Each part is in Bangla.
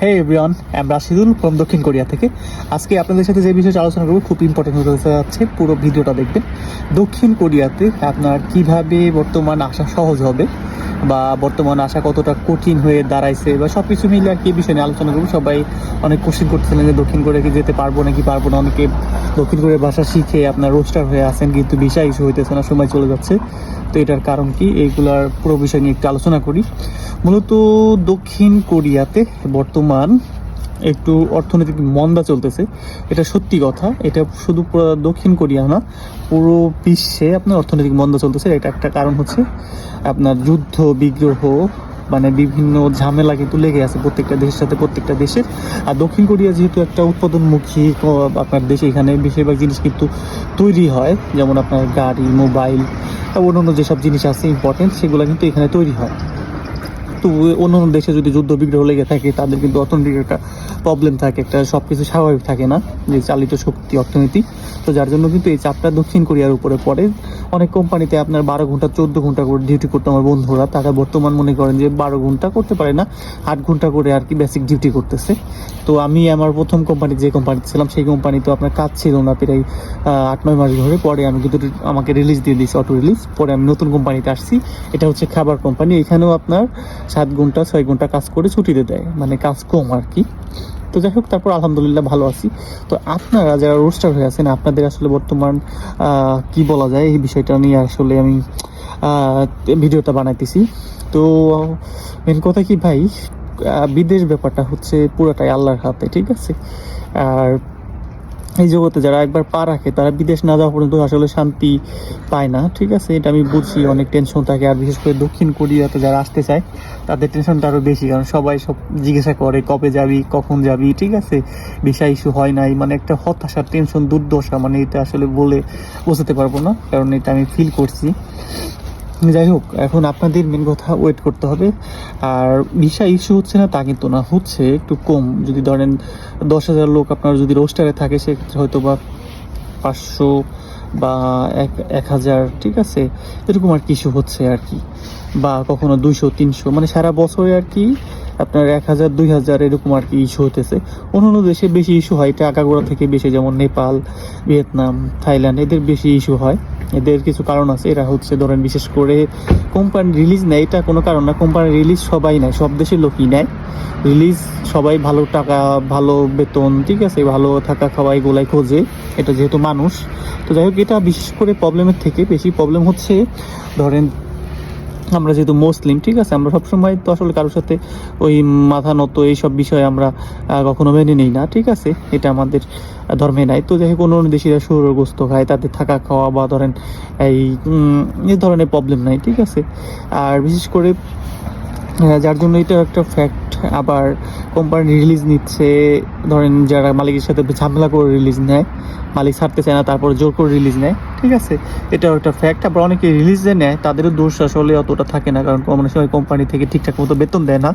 হে এভরিওয়ান আমি রাশিদুল ফ্রম দক্ষিণ কোরিয়া থেকে। আজকে আপনাদের সাথে যে বিষয়ে আলোচনা করব, খুব ইম্পর্টেন্ট হতে যাচ্ছে, পুরো ভিডিওটা দেখবেন। দক্ষিণ কোরিয়াতে আপনার কীভাবে বর্তমান আসা সহজ হবে, বা বর্তমান আসা কতটা কঠিন হয়ে দাঁড়াইছে, বা সব কিছু মিলে আর কি বিষয় নিয়ে আলোচনা করব। সবাই অনেক কোশ্চেন করতেছিলেন যে দক্ষিণ কোরিয়াকে যেতে পারব নাকি পারব না। অনেকে দক্ষিণ কোরিয়ার ভাষা শিখে আপনার রোস্টার হয়ে আছেন, কিন্তু ভিসা ইস্যু হইতেছে না, সময় চলে যাচ্ছে। তো এটার কারণ কি? এইগুলার পুরো বিষয় নিয়ে একটু আলোচনা করি। মূলত দক্ষিণ কোরিয়াতে বর্তমান একটু অর্থনৈতিক মন্দা চলতেছে। এটা সত্যি কথা। এটা শুধু দক্ষিণ কোরিয়া না, পুরো বিশ্বে আপনার অর্থনৈতিক মন্দা চলতেছে। এটা একটা কারণ হচ্ছে আপনার যুদ্ধ, বিগ্রহ মানে বিভিন্ন ঝামেলা কিন্তু লেগে আছে প্রত্যেকটা দেশের সাথে প্রত্যেকটা দেশের। আর দক্ষিণ কোরিয়া যেহেতু একটা উৎপাদনমুখী আপনার দেশে, এখানে বেশিরভাগ জিনিস কিন্তু তৈরি হয়, যেমন আপনার গাড়ি, মোবাইল অন্যান্য যেসব জিনিস আছে ইম্পর্টেন্ট সেগুলো কিন্তু এখানে তৈরি হয়। তো অন্যান্য দেশে যদি যুদ্ধ বিগ্রহ লেগে থাকে, তাদের কিন্তু অর্থনৈতিক একটা প্রবলেম থাকে, একটা সব কিছু স্বাভাবিক থাকে না, যে চালিত শক্তি, অর্থনীতি। তো যার জন্য কিন্তু এই চাপটা দক্ষিণ কোরিয়ার উপরে পড়ে। অনেক কোম্পানিতে আপনার বারো ঘণ্টা, চোদ্দ ঘণ্টা করে ডিউটি করতে আমার বন্ধুরা। তারা বর্তমান মনে করেন যে বারো ঘণ্টা করতে পারে না, আট ঘণ্টা করে আর কি বেসিক ডিউটি করতেছে। তো আমি আমার প্রথম কোম্পানি যে কোম্পানিতে ছিলাম, সেই কোম্পানি তো আপনার কাজ ছিল না, প্রায় আট, নয় মাস ধরে। পরে আমি কিন্তু আমাকে রিলিজ দিয়ে দিয়েছি অটো রিলিজ পরে আমি নতুন কোম্পানিতে আসছি। এটা হচ্ছে খাবার কোম্পানি এখানেও আপনার সাত ঘণ্টা, ছয় ঘণ্টা কাজ করে ছুটিতে দেয় মানে কাজ কম আর কি। তো যাই হোক, তারপর আলহামদুলিল্লাহ ভালো আছি। তো আপনারা যারা রোস্টার হয়ে আছেন, আপনাদের আসলে বর্তমান কি বলা যায় এই বিষয়টা নিয়ে আসলে আমি ভিডিওটা বানাইতেছি। তো মেন কথা কি ভাই বিদেশ ব্যাপারটা হচ্ছে পুরোটাই আল্লাহর হাতে, ঠিক আছে? আর এই জগতে যারা একবার পা রাখে, তারা বিদেশ না যাওয়া পর্যন্ত আসলে শান্তি পায় না। ঠিক আছে? এটা আমি বুঝছি, অনেক টেনশন থাকে। আর বিশেষ করে দক্ষিণ কোরিয়াতে যারা আসতে চায়, তাদের টেনশনটা আরও বেশি। কারণ সবাই সব জিজ্ঞাসা করে, কবে যাবি, কখন যাবি? ঠিক আছে? ভিসা ইস্যু হয় নাই। মানে একটা হতাশা টেনশন দুর্দশা মানে এটা আসলে বলে বোঝাতে পারব না। কারণ এটা আমি ফিল করছি। যাই হোক, এখন আপনাদের মেন কথা ওয়েট করতে হবে। আর ভিসা ইস্যু হচ্ছে না, তা কিন্তু না, হচ্ছে একটু কম। যদি ধরেন দশ হাজার লোক আপনার যদি রোস্টারে থাকে, সেক্ষেত্রে হয়তো বা পাঁচশো বা এক এক হাজার, ঠিক আছে? এরকম আর কিছু হচ্ছে আর কি। বা কখনো দুইশো, তিনশো মানে সারা বছরে আর কি আপনার এক হাজার, দুই হাজার এরকম আর কি ইস্যু হতেছে অন্যান্য দেশে বেশি ইস্যু হয়। এটা আগাগোড়া থেকে বেশি, যেমন নেপাল, ভিয়েতনাম, থাইল্যান্ড, এদের বেশি ইস্যু হয়। এদের কিছু কারণ আছে। এরা হচ্ছে, ধরেন, বিশেষ করে কোম্পানি রিলিজ নেয়। এটা কোনো কারণ না। কোম্পানি রিলিজ সবাই নেয়। সব দেশের লোকই নেয়। রিলিজ সবাই ভালো টাকা, ভালো বেতন, ঠিক আছে? ভালো থাকা খাওয়া এগুলাই খোঁজে। এটা যেহেতু মানুষ। তো যাই হোক, এটা বিশেষ করে প্রবলেমের থেকে বেশি প্রবলেম হচ্ছে, ধরেন আমরা যেহেতু মুসলিম, ঠিক আছে? আমরা সবসময় তো আসলে কারোর সাথে ওই মাথা নত এইসব বিষয়ে আমরা কখনো মেনে নিই না, ঠিক আছে? এটা আমাদের ধর্মে নাই। তো যাই অন্য অন্য দেশিরা সুরগ্রস্ত খায় তাদের থাকা খাওয়া বা ধরেন এই এই ধরনের প্রবলেম নাই, ঠিক আছে? আর বিশেষ করে যার জন্য এটা একটা ফ্যাক্ট আবার কোম্পানি রিলিজ নিচ্ছে, ধরেন যারা মালিকের সাথে ঝামেলা করে রিলিজ নেয় মালিক ছাড়তে চায় না, তারপর জোর করে রিলিজ নেয়। ঠিক আছে? এটাও একটা ফ্যাক্ট আবার অনেকে রিলিজ নেয়, তাদেরও দোষ আসলে অতটা থাকে না, কারণ অনেক সময় কোম্পানি থেকে ঠিকঠাক মতো বেতন দেয় না।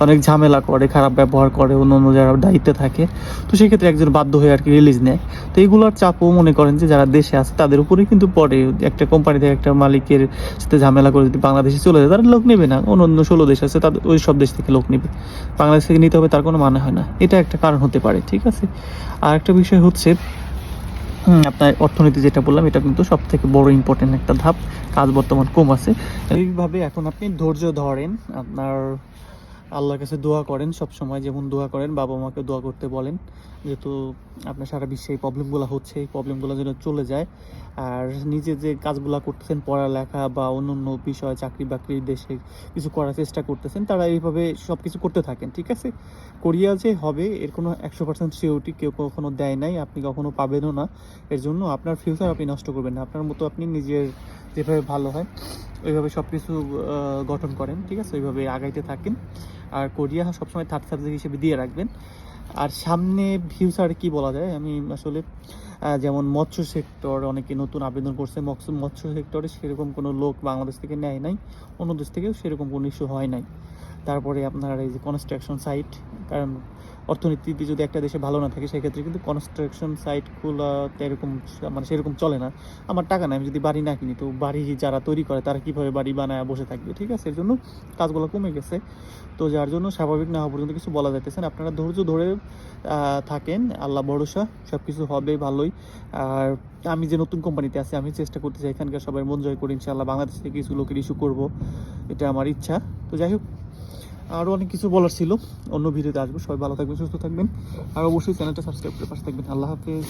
অনেক ঝামেলা করে, খারাপ ব্যবহার করে, অন্য অন্য যারা দায়িত্বে থাকে। তো সেক্ষেত্রে একজন বাধ্য হয়ে আর কি রিলিজ নেয়। তো এইগুলোর চাপও মনে করেন যে যারা দেশে আছে, তাদের উপরেই কিন্তু পড়ে। একটা কোম্পানি থেকে একটা মালিকের সাথে ঝামেলা করে যদি বাংলাদেশে চলে যায় তারা লোক নেবে না। অন্য অন্য ষোলো দেশ আছে, তাদের ওই সব দেশ থেকে লোক নেবে। বাংলাদেশ থেকে নিতে হবে, তার কোনো মানে হয় না। এটা একটা কারণ হতে পারে, ঠিক আছে? আর একটা বিষয় হচ্ছে আপনার অর্থনীতি যেটা বললাম, এটা কিন্তু সব থেকে বড় ইম্পর্টেন্ট একটা ধাপ। কাজ বর্তমান কম আছে। এইভাবে এখন আপনি ধৈর্য ধরেন, আপনার আল্লাহর কাছে দোয়া করেন সব সময় যেমন দোয়া করেন, বাবা মাকে দোয়া করতে বলেন, যেহেতু আপনার সারা বিশ্বে এই প্রবলেমগুলো হচ্ছে, এই প্রবলেমগুলো যেন চলে যায়। আর নিজে যে কাজগুলো করতেছেন, পড়ালেখা বা অন্য অন্য বিষয় চাকরি বাকরি, দেশে কিছু করার চেষ্টা করতেছেন, তারা এইভাবে সব কিছু করতে থাকেন, ঠিক আছে? কোরিয়া যে হবে, এর কোনো একশো পার্সেন্ট সিওরিটি কেউ কখনো দেয় নাই, আপনি কখনো পাবেনও না। এর জন্য আপনার ফিউচার আপনি নষ্ট করবেন না, আপনার মতো আপনি নিজের যেভাবে ভালো হয়, ওইভাবে সব কিছু গঠন করেন, ঠিক আছে? ওইভাবে আগাইতে থাকেন। আর কোরিয়া সবসময় থার্ড সাবজেক্ট হিসেবে দিয়ে রাখবেন। আর সামনে ফিউচার কি বলা যায়? আমি আসলে যেমন মৎস্য সেক্টর অনেকে নতুন আবেদন করছে মৎস্য মৎস্য সেক্টরে সেরকম কোনো লোক বাংলাদেশ থেকে নেয় নাই, অন্য দেশ থেকেও সেরকম কোনো ইস্যু হয় নাই। তারপরে আপনার এই যে কনস্ট্রাকশন সাইট কারণ অর্থনীতি যদি একটা দেশে ভালো না থাকে, সেক্ষেত্রে কিন্তু কনস্ট্রাকশন সাইট সাইটগুলোতে এরকম মানে সেরকম চলে না। আমার টাকা নাই, আমি যদি বাড়ি না কিনি, তো বাড়ি যারা তৈরি করে, তারা কীভাবে বাড়ি বানায়, বসে থাকবে? ঠিক আছে, এর জন্য কাজগুলো কমে গেছে। তো যার জন্য স্বাভাবিক না হওয়া পর্যন্ত কিছু বলা যাইতেছে না। আপনারা ধৈর্য ধরে থাকেন, আল্লাহ ভরসা সব কিছু হবে ভালোই। আর আমি যে নতুন কোম্পানিতে আছি, আমি চেষ্টা করতে চাই এখানকার সবাই মন জয় করে, ইনশাআল্লাহ বাংলাদেশ থেকে কিছু লোকের ইস্যু করব। এটা আমার ইচ্ছা। তো যাই হোক আরও অনেক কিছু বলার ছিল। অন্য ভিডিওতে আসব। সবাই ভালো থাকবেন, সুস্থ থাকবেন। আর অবশ্যই চ্যানেলটা সাবস্ক্রাইব করে পাশে থাকবেন। আল্লাহ হাফেজ।